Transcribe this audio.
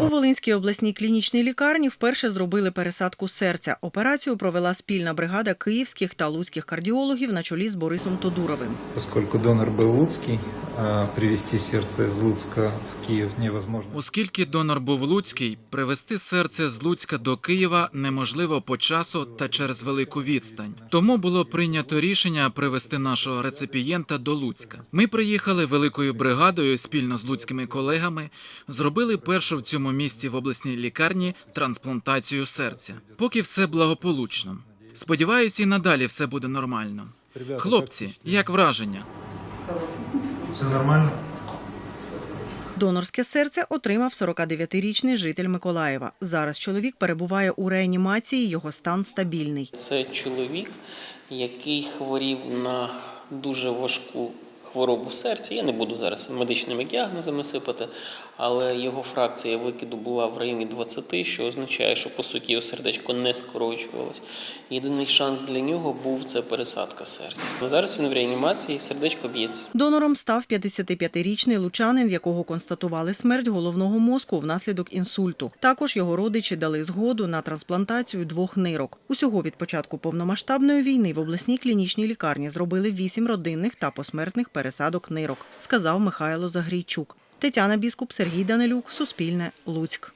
У Волинській обласній клінічній лікарні вперше зробили пересадку серця. Операцію провела спільна бригада київських та луцьких кардіологів на чолі з Борисом Тодуровим. Оскільки донор був луцкий, а привезти сердце из Луцка в Киев невозможно. Оскільки донор був луцький, привезти серце з Луцька до Києва неможливо по часу та через велику відстань. Тому було прийнято рішення привезти нашого реципієнта до Луцька. Ми приїхали великою бригадою спільно з луцькими колегами, зробили першу в цьому місті в обласній лікарні трансплантацію серця. Поки все благополучно. Сподіваюся, і надалі все буде нормально. Хлопці, як враження? Все нормально? Донорське серце отримав 49-річний житель Миколаєва. Зараз чоловік перебуває у реанімації, його стан стабільний. Це чоловік, який хворів на дуже важку хворобу серця. Я не буду зараз медичними діагнозами сипати, але його фракція викиду була в районі 20, що означає, що по суті його сердечко не скорочувалось. Єдиний шанс для нього був це пересадка серця. Зараз він в реанімації, сердечко б'ється. Донором став 55-річний лучанин, в якого констатували смерть головного мозку внаслідок інсульту. Також його родичі дали згоду на трансплантацію двох нирок. Усього від початку повномасштабної війни в обласній клінічній лікарні зробили вісім родинних та посмертних пересадок нирок, сказав Михайло Загрійчук. Тетяна Біскуп, Сергій Данилюк, Суспільне, Луцьк.